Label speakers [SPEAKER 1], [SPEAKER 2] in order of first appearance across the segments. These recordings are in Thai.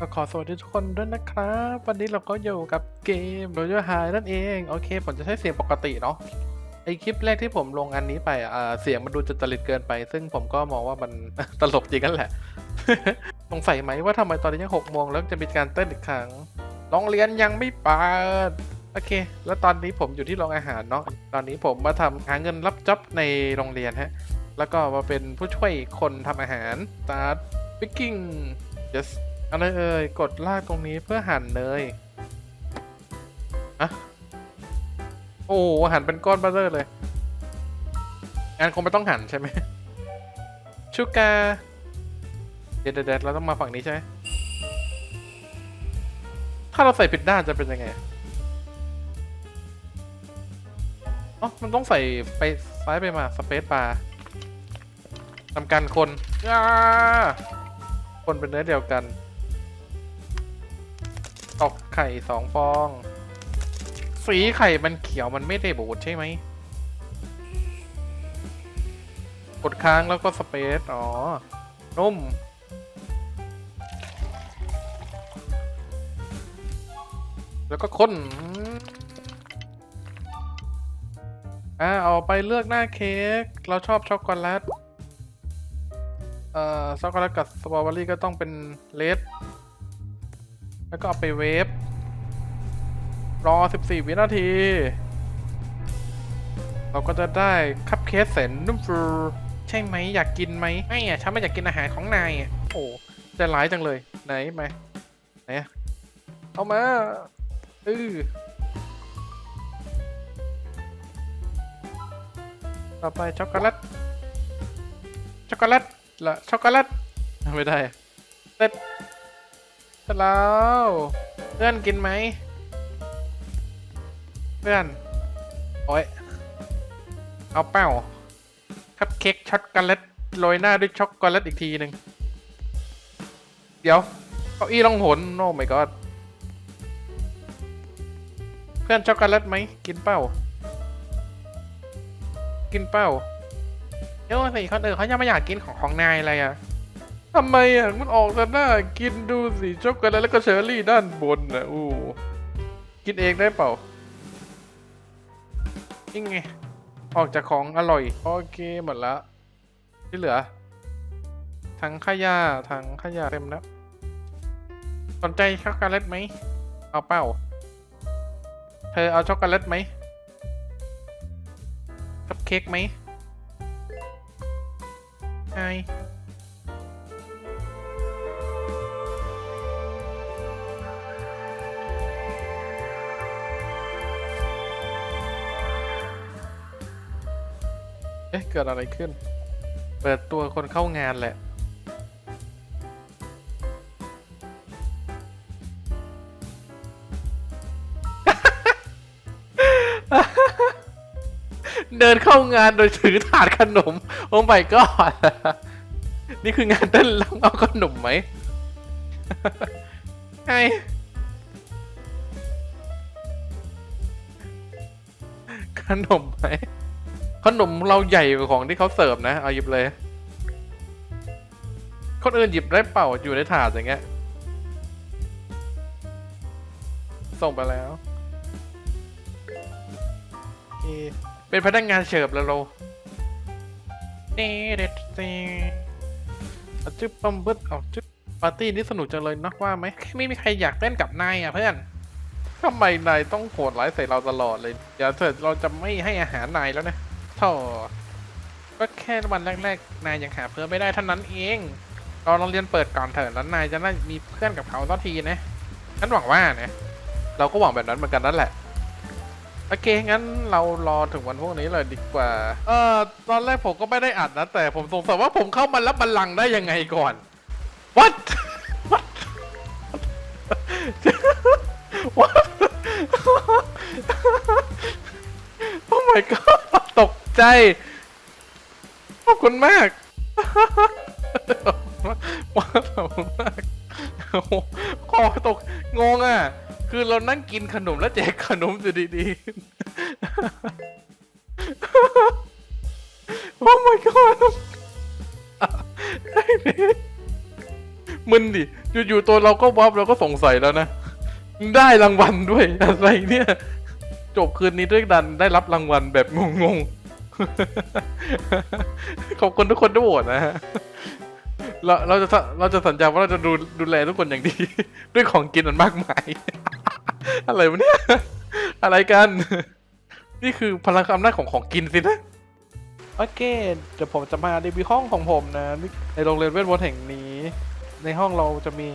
[SPEAKER 1] ก็ขอสวัสดีทุกคนด้วยนะครับ วันนี้เราก็อยู่กับเกม Royal High นั่นเอง โอเค ผมจะใช้เสียงปกติเนาะไอคลิปแรกที่ผมลงอันนี้ไปอ่าเสียงมันดูจะจริตเกินไป ซึ่งผมก็มองว่ามันตลกจริงกันแหละสงสัยไหมว่าทำไมตอนนี้ยังหกโมงแล้วจะมีการเต้นอีกครั้งโรงเรียนยังไม่เปิดโอเค แล้วตอนนี้ผมอยู่ที่โรงอาหารเนาะตอนนี้ผมมาทำหาเงินรับจ็อบในโรงเรียนฮะแล้วก็มาเป็นผู้ช่วยคนทำอาหาร start picking yes อะไรเอ่ย กดลากตรงนี้เพื่อหั่นเนยอะโอ้โหหั่นเป็นก้อนเบลเลอร์เลย งานคงไม่ต้องหั่นใช่ไหมชูกาเดี๋ยวเดี๋ยวเดี๋ยวเราต้องมาฝั่งนี้ใช่ไหมถ้าเราใส่ผิดด้านจะเป็นยังไงอ๋อมันต้องใส่ไปซ้ายไปมาสเปซบาร์ทำการคนอ้าคนเป็นเนื้อเดียวกัน ไข่สองฟอง สีไข่มันเขียวมันไม่ได้บูดใช่ไหม กดค้างแล้วก็สเปซ อ๋อ นุ่ม แล้วก็คนอ่าเอาไปเลือกหน้าเค้ก เราชอบช็อกโกแลต เอ่อ ช็อกโกแลตกับสตรอเบอรี่ก็ต้องเป็นเลดแล้วก็เอาไปเวฟ รอ 14 วินาที เราก็จะได้คัพเค้กแสนนุ่มฟูใช่ไหมอยากกินไหมไม่อะฉันไม่อยากกินอาหารของนายอะโอ้ใจร้ายจังเลย ไหนมาไหนเอามาเออต่อไปช็อกโกแลตช็อกโกแลตละช็อกโกแลตไม่ได้เสร็จเสร็จแล้วเพื่อนกินไหม เพื่อน โอ้ย เอาเป้าคัพเค้กช็อกโกแลตโรยหน้าด้วยช็อกโกแลตอีกทีหนึ่ง เดี๋ยวเก้าอี้ล่องหนโอ้ my god เพื่อนช็อกโกแลตไหม กินเป้า กินเป้าเดี๋ยวสิคนอื่นเขายังไม่อยากกินของของนายอะไรอะทำไมอะมันออกแต่หน้ากินดูสิช็อกโกแลตแล้วก็เชอร์รี่ด้านบนอะอู้กินเองได้เปล่า นี่ไง ออกจากของอร่อย โอเคหมดและที่เหลือ ถังขยะถังขยะเต็มแล้ว สนใจช็อกโกแลตไหม เอาเป้า เธอเอาช็อกโกแลตไหมคัพเค้กไหมไอ กิดอะไรขึ้น เปิดตัวคนเข้างานแหละ เดินเข้างานโดยถือถาดขนม โอ้ my god นี่คืองานเต้นรับเอาขนมไหมไงขนมไหม ขนมเราใหญ่กว่าของที่เขาเสิร์ฟนะ เอาหยิบเลย คนอื่นหยิบได้เปล่าอยู่ในถาดอย่างเงี้ย ส่งไปแล้วโอเคเป็นพนักงานเสิร์ฟแล้วเราเด็ดเด็ดเด็ดเอาจึ๊บปั๊มบึดเอาจึ๊บปาร์ตี้นี้สนุกจังเลยนักว่าไหมไม่มีใครอยากเต้นกับนายอะเพื่อนทำไมนายต้องโหดร้ายใส่เราตลอดเลย เดี๋ยวเถิดเราจะไม่ให้อาหารนายแล้วนะ ท่อก็แค่วันแรกๆ นายยังหาเพื่อนไม่ได้เท่านั้นเองรอโรงเรียนเปิดก่อนเถอะแล้วนายจะได้มีเพื่อนกับเขาสักทีนะฉันหวังว่านะเราก็หวังแบบนั้นเหมือนกันนั่นแหละโอเคงั้นเรารอถึงวันพวกนี้เลยดีกว่า เออตอนแรกผมก็ไม่ได้อัดนะ แต่ผมสงสัยว่าผมเข้ามารับบัลลังก์ได้ยังไงก่อน what what what oh my god ตก ใจ ขอบคุณมาก ว้าวขอบคุณมากโอ้โหคอตกงงอะ คือเรานั่งกินขนมแล้วแจกขนมอยู่ดีๆ โอ้ my god ไอ้นี่มึนดิ อยู่ๆตัวเราก็วับเราก็สงสัยแล้วนะ ได้รางวัลด้วยอะไรเนี่ย จบคืนนี้ด้วยดันได้รับรางวัลแบบงงๆ ขอบคุณทุกคนที่โหวตนะฮะเราเราจะเราจะสัญญาว่าเราจะดูดูแลทุกคนอย่างดี ด้วยของกินอันมากมาย อะไรวะเนี่ย อะไรกัน นี่คือพลังอำนาจของของกินสินะโอเคเดี๋ยวผมจะมารีวิวห้องของผมนะในโรงเรียนเวทมนต์แห่งนี้ ในห้องเราจะมี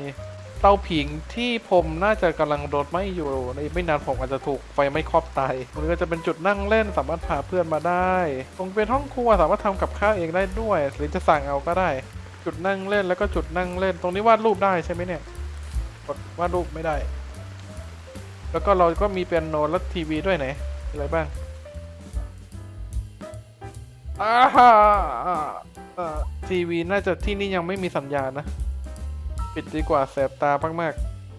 [SPEAKER 1] เตาผิงที่ผมน่าจะกำลังโดนไหม้อยู่ในไม่นานผมอาจจะถูกไฟไหม้ครอบตายตรงนี้ก็จะเป็นจุดนั่งเล่นสามารถพาเพื่อนมาได้ ตรงเป็นห้องครัวสามารถทำกับข้าวเองได้ด้วย หรือจะสั่งเอาก็ได้ จุดนั่งเล่นแล้วก็จุดนั่งเล่น ตรงนี้วาดรูปได้ใช่ไหมเนี่ยกดวาดรูปไม่ได้ แล้วก็เราก็มีเปียโนและทีวีด้วยไหนอะไรบ้างอ่าฮะเอ่อทีวีน่าจะที่นี่ยังไม่มีสัญญาณนะ ปิดดีกว่าแสบตามาก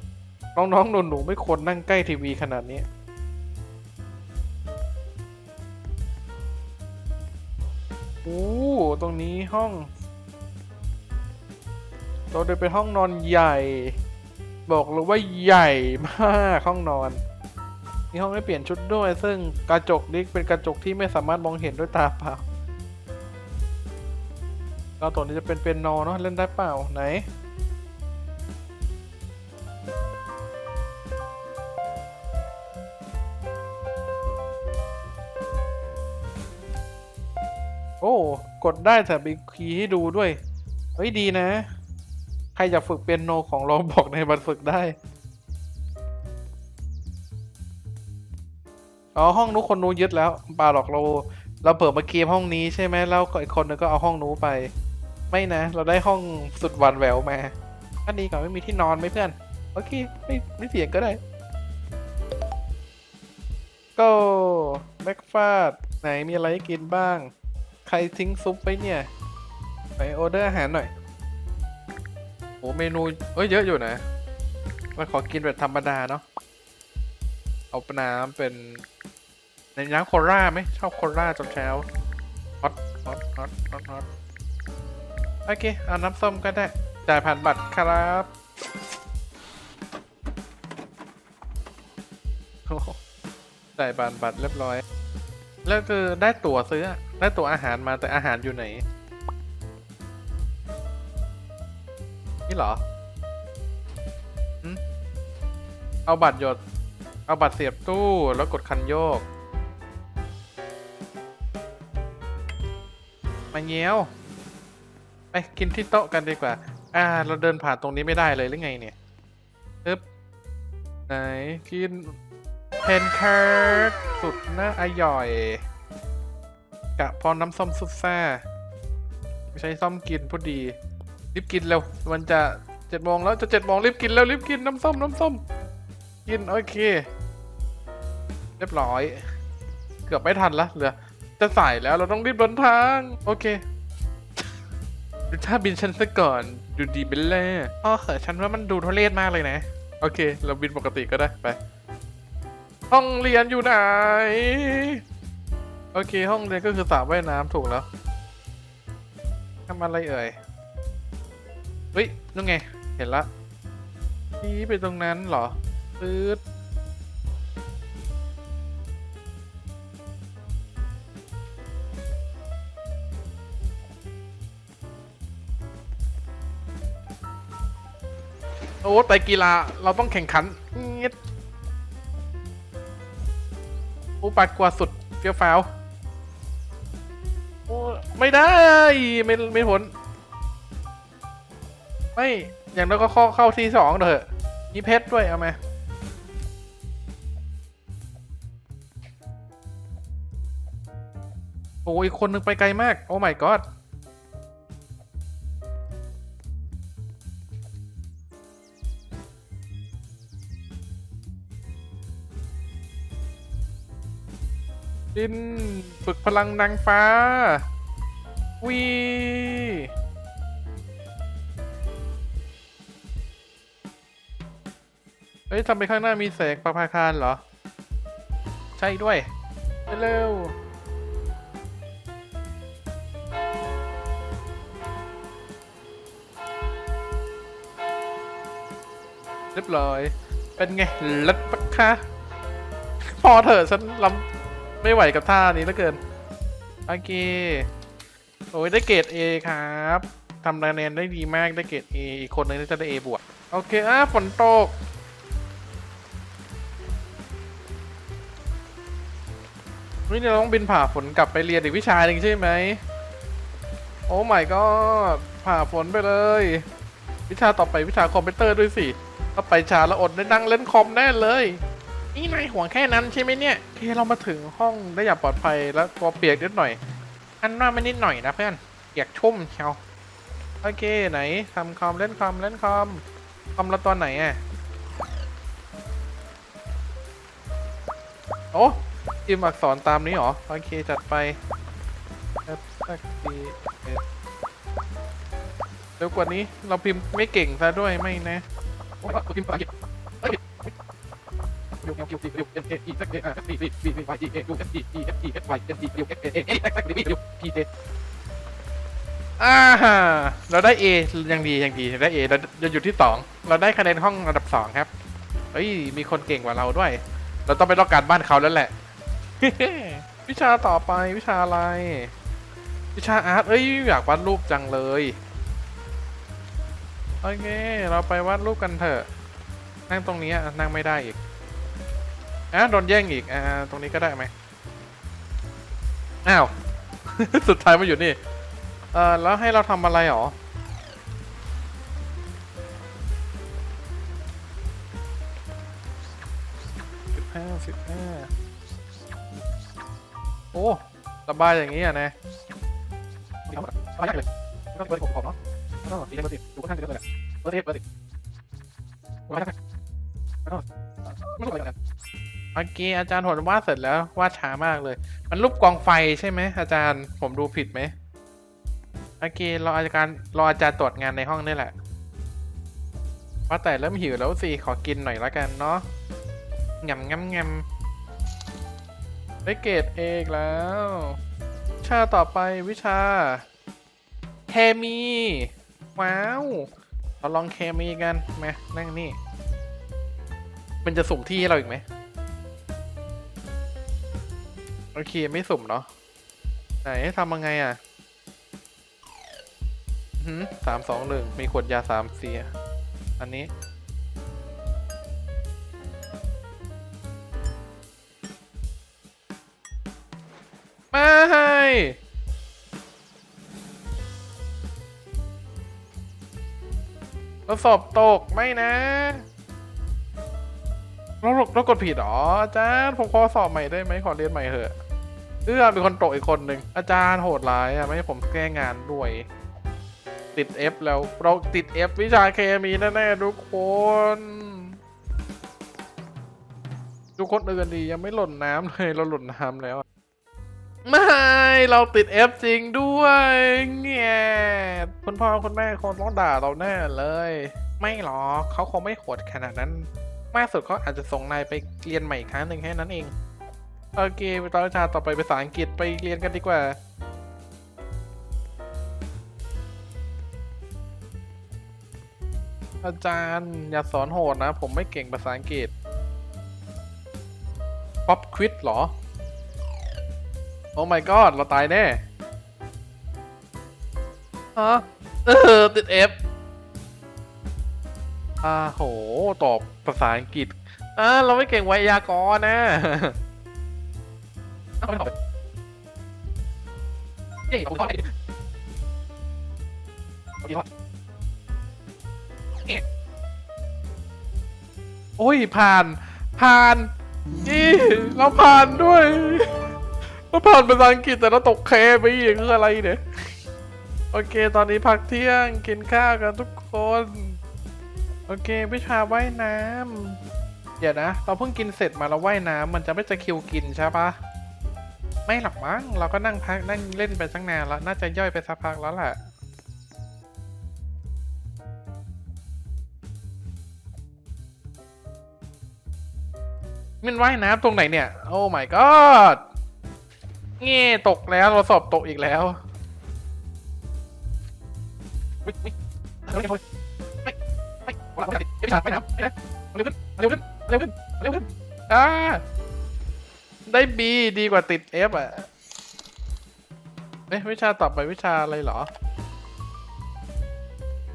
[SPEAKER 1] ๆ น้องๆหนูๆไม่ควรนั่งใกล้ทีวีขนาดนี้ โอ้ ตรงนี้ห้อง เราเดินไปห้องนอนใหญ่ บอกเลยว่าใหญ่มากห้องนอน มีห้องให้เปลี่ยนชุดด้วย ซึ่งกระจกนี้เป็นกระจกที่ไม่สามารถมองเห็นด้วยตาเปล่าก็ตัวนี้จะเป็นเปียโนเนาะเล่นได้เปล่าไหน โอ้ กดได้แต่มีคีย์ให้ดูด้วย เฮ้ยดีนะ ใครอยากฝึกเปียโนของเราบอกในบันฝึกได้ อ๋อ ห้องนู้นคนนู้นยึดแล้วป่าหรอกเรา เราเปิดมาเกมห้องนี้ใช่ไหมแล้วก็อีกคนนึงก็เอาห้องนู้นไป ไม่นะ เราได้ห้องสุดหวันแหววมาอันนี้ก่อนไม่มีที่นอนไหมเพื่อน โอเค ไม่ไม่เสียงก็ได้ก็แบ็กฟาดไหนมีอะไรให้กินบ้าง รทิ้งซุปไปเนี่ย ไปออเดอร์อาหารหน่อยโอ้เมนู เอ้ยเยอะอยู่นะมาขอกินแบบธรรมดาเนาะ เอาน้ำเป็นในน้ำโคล่าไหมชอบโคล่าจนเช้าฮอตฮอตฮอตฮอตฮอตโอเค เอาน้ำส้มก็ได้ จ่ายผ่านบัตรครับโอ้โหจ่ายผ่านบัตรเรียบร้อย แล้วคือได้ตั๋วซื้อ ได้ตั๋วอาหารมาแต่อาหารอยู่ไหน นี่เหรอเอาบัตรหยด เอาบัตรเสียบตู้แล้วกดคันโยก มาเงี้ยว ไปกินที่โต๊ะกันดีกว่า อ่า เราเดินผ่านตรงนี้ไม่ได้เลยหรือไงเนี่ยปึ๊บไหนกิน เพนเคิร์กสุดน่าอร่อย กะพอน้ำส้มสุดซ่า ไม่ใช้ส้มกินพอดี รีบกินเร็ว มันจะเจ็ดโมงแล้วจะเจ็ดโมงรีบกินแล้วรีบกินน้ำส้มน้ำส้ม กินโอเค เรียบร้อย เกือบไม่ทันละเหลือ จะสายแล้วเราต้องรีบเดินทาง โอเคดูท่าบินฉันซะก่อน ดูดีเป็นแล่พ่อเหอะฉันว่ามันดูทุเรศมากเลยนะ โอเค เราบินปกติก็ได้ไป ห้องเรียนอยู่ไหน โอเค ห้องเรียนก็คือสระว่ายน้ำถูกแล้วทำอะไรเอ่ยเฮ้ยนู่นไง เห็นละนี่ไปตรงนั้นเหรอตืดโอ้ไตกีฬา เราต้องแข่งขันเงีย อ้ปัดกว่าสุดเฟี้ยวฟ้าวโอ้ไม่ได้ไม่ไม่ผลไม่อย่างน้อยก็เข้าเข้าที่สองเถอะมีเพชรด้วยเอาไหมโอ้ยคนหนึ่งไปไกลมาก โอ้ my god ดิน ฝึกพลังนางฟ้า วีเฮ้ยทำไมข้างหน้ามีแสงประภาคารเหรอ ใช่ด้วยไปเร็วเรียบร้อย เป็นไงเลัดปะคะ พอเถอะฉันลำ ไม่ไหวกับท่านี้แล้วเกิน โอเค โอ้ยได้เกรด A ครับทำคะแนนได้ดีมากได้เกรด A อีกคนนึงจะได้ A บวก โอเค อะฝนตก นี่เราต้องบินผ่าฝนกลับไปเรียนอีกวิชาหนึ่งใช่ไหม โอ้ my god ผ่าฝนไปเลย วิชาต่อไปวิชาคอมพิวเตอร์ด้วยสิ ถ้าไปช้าแล้วอดได้นั่งเล่นคอมแน่เลย นี่นายห่วงแค่นั้นใช่ไหมเนี่ยโอเคเรามาถึงห้องได้อย่างปลอดภัยแล้วตัวเปียกนิดหน่อย อันว่าไม่นิดหน่อยนะเพื่อนเปียกชุ่มเชียวโอเคไหนทำคอมเล่นคอมเล่นคอมคอมแล้วตอนไหนอะโอ้พิมอักษรตามนี้เหรอโอเคจัดไปสักทีเร็วกว่านี้เราพิมพ์ไม่เก่งซะด้วยไม่นะโอ้ยพิมพ์ภา เอ็นเออีสักเออาร์บีบีบีบีวายอีเอยูเอสอีอีเอฟอีเอฟวายเอ็นอียูเอเอเอเอสักบีบียูพีเจอ่าเราได้ A ยังดียังดีได้ A เราจะอยู่ที่สองเราได้คะแนนห้องระดับสองครับเฮ้ยมีคนเก่งกว่าเราด้วย เราต้องไปลอกการบ้านเขาแล้วแหละ วิชาต่อไปวิชาอะไร วิชาอาร์ตเอ้ยอยากวาดรูปจังเลยโอเคเราไปวาดรูปกันเถอะ นั่งตรงนี้นั่งไม่ได้อีก อะโดนแย่งอีกอ่าตรงนี้ก็ได้ไหมอ้าว สุดท้ายมาอยู่นี่ เออแล้วให้เราทำอะไรหรอ สิบห้าสิบห้า โอ้ระบายอย่างนี้อะนะสบายเลยก็เบอร์สิบเนาะก็สีแดงเบอร์สิบดูค่อนข้างจะเยอะเลยแหละเบอร์สิบเบอร์สิบวาดแล้วก็ไม่ต้องอะไรกัน โอเคอาจารย์ผมวาดเสร็จแล้ววาดช้ามากเลย มันรูปกองไฟใช่ไหมอาจารย์ผมดูผิดไหมโอเครออาจารย์รออาจารย์ตรวจงานในห้องนี่แหละว่าแต่เริ่มหิวแล้วสิขอกินหน่อยละกันเนาะงำงำงำได้เกรดเอกแล้วชาต่อไปวิชา เคมี ว้าวเราลองเคมีกันมานั่งนี่ มันจะสุ่มที่ให้เราอีกไหม โอเคไม่สุ่มเนาะไหนทำยังไงอะสามสองหนึ่งมีขวดยาสามเสียอันนี้ ไม่เราสอบตกไม่นะ เราเรากดผิดเหรออาจารย์ผมขอสอบใหม่ได้ไหมขอเรียนใหม่เถอะเอื้อมีคนตกอีกคนหนึ่งอาจารย์โหดร้ายอะไม่ให้ผมแก้งานด้วย ติด F แล้วเราติด F วิชาเคมีแน่ๆทุกคน ทุกคนอื่นดียังไม่หล่นน้ำเลยเราหล่นน้ำแล้วไม่เราติด F จริงด้วยเงี้ยคุณพ่อคุณแม่คงต้องด่าเราแน่เลย ไม่หรอกเขาคงไม่โหดขนาดนั้น มากสุดเขาอาจจะส่งนายไปเรียนใหม่อีกครั้งหนึ่งแค่นั้นเอง โอเคไปตอนวิชาต่อไปภาษาอังกฤษไปเรียนกันดีกว่าอาจารย์อย่าสอนโหดนะ ผมไม่เก่งภาษาอังกฤษป๊อปควิดเหรอ โอ้ my god เราตายแน่ ฮะ เออ ติด F อ่าโห ตอบภาษาอังกฤษอ่าเราไม่เก่งไวยากรณ์นะเอ้าไม่ตอบเย้ผมตอบไปโอเคครับโอ้ยผ่าน ผ่านนี่เราผ่านด้วยเราผ่านภาษาอังกฤษแต่เราตกเคไปอีกคืออะไรเนี่ย โอเค ตอนนี้พักเที่ยงกินข้าวกันทุกคน โอเควิชาว่ายน้ำเดี๋ยวนะ เราเพิ่งกินเสร็จมาเราว่ายน้ำมันจะไม่จะคิวกินใช่ปะไม่หรอกมั้งเราก็นั่งพักนั่งเล่นไปตั้งนานแล้วน่าจะย่อยไปสักพักแล้วแหละมันว่ายน้ำตรงไหนเนี่ย โอ้ my god เงี้ตกแล้วเราสอบตกอีกแล้ววิวิ เฮ้ยเฮ้ยไม่ไม่ไม่วิชาไปนะไปนะเร็วขึ้นเร็วขึ้นเร็วขึ้นเร็วขึ้นอ่าได้บีดีกว่าติดเอฟอะเอ๊ะวิชาต่อไปวิชาอะไรเหรอ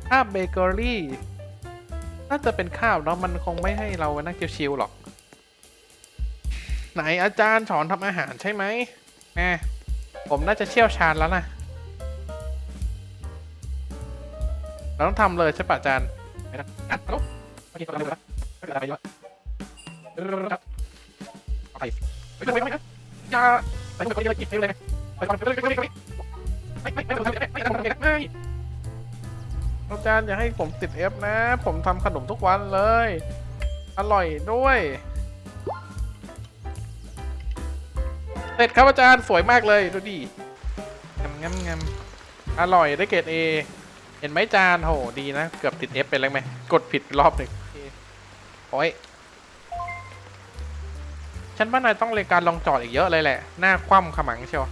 [SPEAKER 1] ข้าวเบเกอรี่น่าจะเป็นข้าวเนาะมันคงไม่ให้เรานั่งชิวๆหรอก ไหนอาจารย์สอนทำอาหารใช่ไหมแหมผมน่าจะเชี่ยวชาญแล้วนะเราต้องทำเลยใช่ปะอาจารย์ ไปนะอะฮัลโหลโอเคกดอะไรวะไม่เป็นไรวะเร็วๆๆๆเอาไปไปไปไปไปอย่าไปไปไปไปไปเลยไปไปไปไปไปไปไปไปไปไปไปไปอาจารย์อย่าให้ผมติดเอฟนะ ผมทำขนมทุกวันเลย อร่อยด้วยเสร็จครับอาจารย์สวยมากเลยดูดิงามงามงามอร่อยได้เกรดเอ เห็นไหมจานโหดีนะ เกือบติด F ไปแล้วไหม กดผิดรอบหนึ่งโอ้ยฉันว่านายต้องเรียนการลองจอดอีกเยอะเลยแหละ หน้าคว่ำขมังเชียว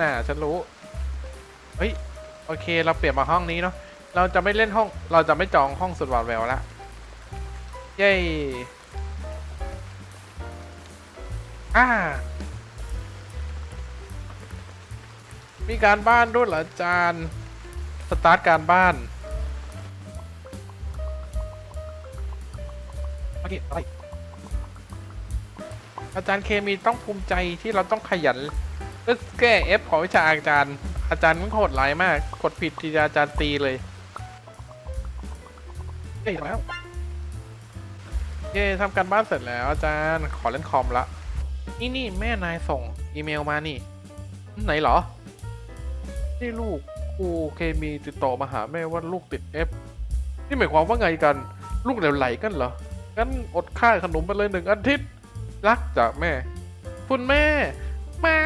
[SPEAKER 1] น่าฉันรู้ เฮ้ย โอเค เราเปลี่ยนมาห้องนี้เนาะ เราจะไม่เล่นห้อง เราจะไม่จองห้องสุดหวาดแววละ เย้อ่ามีการบ้านด้วยเหรอจารย์ สตาร์ทการบ้าน โอเคอะไรอาจารย์เคมีต้องภูมิใจที่เราต้องขยันเพื่อแก้เอฟของวิชาอาจารย์ อาจารย์มันโหดร้ายมาก กดผิดทีอาจารย์ตีเลยเย้แล้วเย้ทำการบ้านเสร็จแล้วอาจารย์ขอเล่นคอมละ นี่นี่แม่นายส่งอีเมลมานี่ ไหนเหรอ นี่ลูก ครูเคมีติดต่อมาหาแม่ว่าลูกติดเอฟนี่หมายความว่าไงกัน ลูกเหลวไหลกันเหรอ งั้นอดค่าขนมไปเลยหนึ่งอาทิตย์ รักจากแม่ คุณแม่แม่